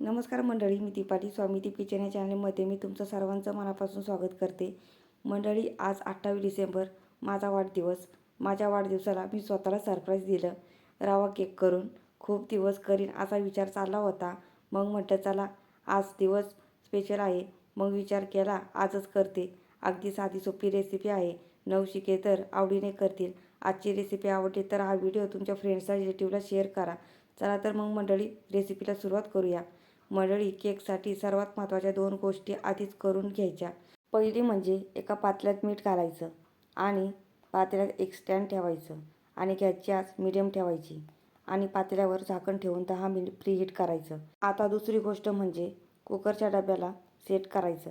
नमस्कार मंडळी मी दीपाली स्वामी दीप किचन या चॅनलमध्ये मी तुमचं सर्वांचं मनापासून स्वागत करते. मंडळी आज अठ्ठावीस डिसेंबर माझा वाढदिवस. माझ्या वाढदिवसाला मी स्वतःला सरप्राईज दिलं. रवा केक करून खूप दिवस करीन असा विचार चालला होता. मग म्हटलं चला आज दिवस स्पेशल आहे. मग विचार केला आजच करते. अगदी साधी सोपी रेसिपी आहे. नवशिके तर आवडीने करतील. आजची रेसिपी आवडली तर हा व्हिडिओ तुमच्या फ्रेंड्सला रिलेटिव्हला शेअर करा. चला तर मग मंडळी रेसिपीला सुरुवात करूया. मंडळी केकसाठी सर्वात महत्त्वाच्या दोन गोष्टी आधीच करून घ्यायच्या. पहिली म्हणजे एका पातल्यात मीठ घालायचं आणि पातेल्यात एक स्टँड ठेवायचं आणि गॅसची आच मिडियम ठेवायची आणि पातेल्यावर झाकण ठेवून दहा मिनिट प्रीहीट करायचं. आता दुसरी गोष्ट म्हणजे कुकरच्या डब्याला सेट करायचं.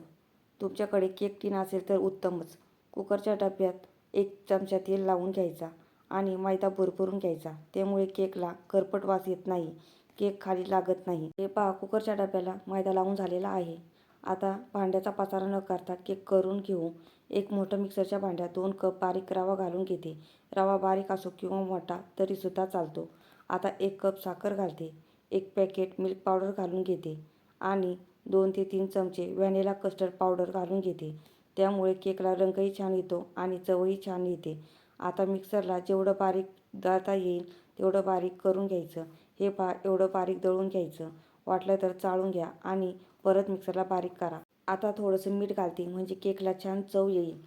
तुमच्याकडे केक टीन असेल तर उत्तमच. कुकरच्या डब्यात एक चमचा तेल लावून घ्यायचा आणि मैदा भरभरून घ्यायचा. त्यामुळे केकला करपट वास येत नाही. केक खाली लागत नाही. हे पहा कुकरच्या डब्याला मैदा लावून झालेला आहे. आता भांड्याचा पसारा न करता केक करून घेऊ. एक मोठं मिक्सरच्या भांड्यात दोन कप बारीक रवा घालून घेते. रवा बारीक असो किंवा मोठा तरीसुद्धा चालतो. आता एक कप साखर घालते. एक पॅकेट मिल्क पावडर घालून घेते. आणि दोन ते तीन चमचे व्हॅनिला कस्टर्ड पावडर घालून घेते. त्यामुळे केकला रंगही छान येतो आणि चवही छान येते. आता मिक्सरला जेवढं बारीक दळता येईल तेवढं बारीक करून घ्यायचं. हे पा एवढं बारीक दळून घ्यायचं. वाटलं तर चाळून घ्या आणि परत मिक्सरला बारीक करा. आता थोडंसं मीठ घालते म्हणजे केकला छान चव येईल.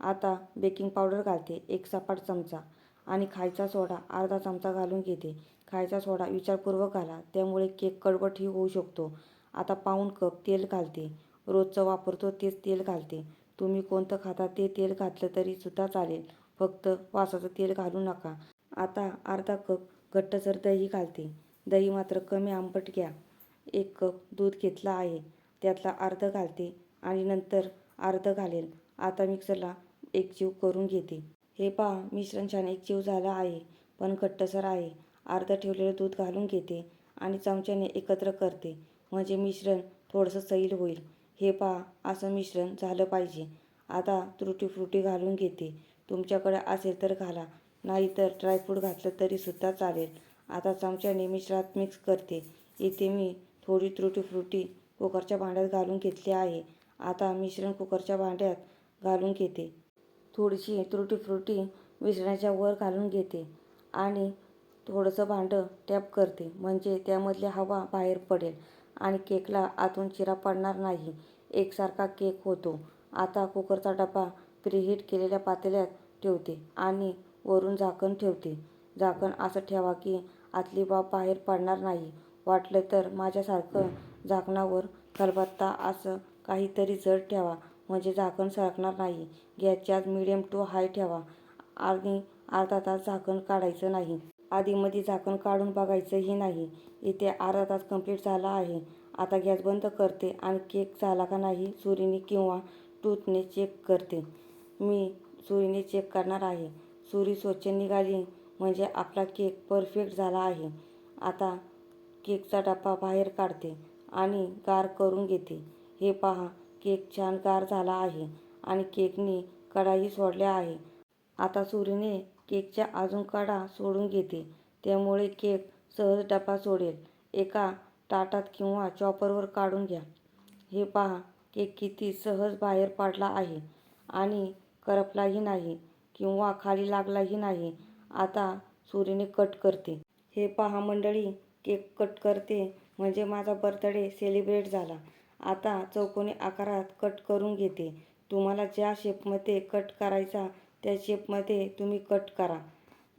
आता बेकिंग पावडर घालते एक सपाट चमचा. आणि खायचा सोडा अर्धा चमचा घालून घेते. खायचा सोडा विचारपूर्वक घाला त्यामुळे केक कडवटही होऊ शकतो. आता पाऊण कप तेल घालते. रोजचं वापरतो तेच तेल घालते. तुम्ही कोणतं खाता ते तेल घातलं तरी सुद्धा चालेल. फक्त वासाचं तेल घालू नका. आता अर्धा कप घट्टसर दही घालते. दही मात्र कमी आंबट घ्या. एक कप दूध घेतला आहे. त्यातला अर्ध घालते आणि नंतर अर्ध घालेल. आता मिक्सरला एकजीव करून घेते. हे पहा मिश्रण छान एकजीव झालं आहे पण घट्टसर आहे. अर्ध ठेवलेलं दूध घालून घेते आणि चमच्याने एकत्र करते. म्हणजे मिश्रण थोडंसं सैल होईल. हे पहा असं मिश्रण झालं पाहिजे. आता त्रुटी फ्रुटी घालून घेते. तुमच्याकडे असेल तर घाला. नाहीतर ड्रायफ्रूट घातलं तरीसुद्धा चालेल. आता चमच्याने मिश्रात मिक्स करते. इथे मी थोडी त्रुटी फ्रुटी कुकरच्या भांड्यात घालून घेतली आहे. आता मिश्रण कुकरच्या भांड्यात घालून घेते. थोडीशी त्रुटी फ्रुटी मिश्रणाच्या वर घालून घेते आणि थोडंसं भांडं टॅप करते. म्हणजे त्यामधली हवा बाहेर पडेल आणि केकला आतून चिरा पडणार नाही. एकसारखा केक होतो. आता कुकरचा डबा प्रीहीट केलेल्या पातेल्यात ठेवते आणि वरून झाकण ठेवते. झाकण असं ठेवा की आतली बाब बाहेर पडणार नाही. वाटलं तर माझ्यासारखं झाकणावर खलबत्ता असं काहीतरी जड ठेवा. म्हणजे झाकण सरकणार नाही. गॅसची आज मिडियम टू हाय ठेवा. आणि अर्धा तास झाकण काढायचं नाही. आधीमध्ये झाकण काढून बघायचंही नाही. इथे अर्धा तास कंप्लीट झाला आहे. आता गॅस बंद करते. आणि केक झाला का नाही? सुरीने किंवा टूथने चेक करते. मी सुरीने चेक करणार आहे. सुरी स्वच्छ निघाली म्हणजे आपला केक परफेक्ट झाला आहे. आता केकचा डबा बाहेर काढते आणि गार करून घेते. हे पहा केक छान गार झाला आहे आणि केकने कडाही सोडल्या आहे. आता सुरीने केकच्या अजून कडा सोडून घेते. त्यामुळे केक सहज डबा सोडेल. एका ताटात किंवा चॉपरवर काढून घ्या. हे पहा केक किती सहज बाहेर पडला आहे आणि करपलाही नाही किंवा खाली लागलाही नाही. आता सुरीने कट करते. हे पहा मंडळी केक कट करते म्हणजे माझा बर्थडे सेलिब्रेट झाला. आता चौकोनी आकारात कट करून घेते. तुम्हाला ज्या शेपमध्ये कट करायचा त्या शेपमध्ये तुम्ही कट करा.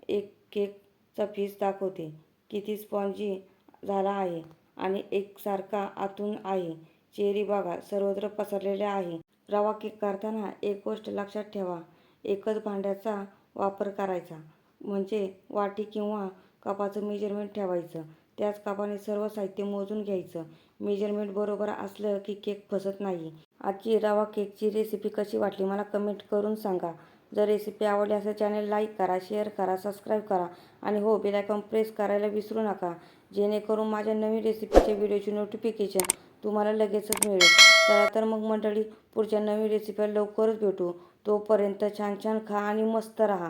एक केकचा पीस दाखवते. किती स्पॉन्जी झाला आहे आणि एकसारखा आतून आहे. चेरी बघा सर्वत्र पसरलेल्या आहे. रवा केक करताना एक गोष्ट लक्षात ठेवा. एकच भांड्याचा वापर करायचा. म्हणजे वाटी किंवा कपाचं मेजरमेंट ठेवायचं. त्याच कपाने सर्व साहित्य मोजून घ्यायचं. मेजरमेंट बरोबर असलं की केक फसत नाही. आजची रवा केकची रेसिपी कशी वाटली मला कमेंट करून सांगा. जर रेसिपी आवडली असेल चॅनल लाईक करा शेअर करा सबस्क्राईब करा आणि हो बेलायकॉन प्रेस करायला विसरू नका. जेणेकरून माझ्या नवीन रेसिपीचे व्हिडिओची नोटिफिकेशन तुम्हाला लगेचच मिळेल. चला तर मग मंडळी पुढच्या नवीन रेसिपीला लवकरच भेटू. तोपर्यंत छान छान खा आणि मस्त राहा.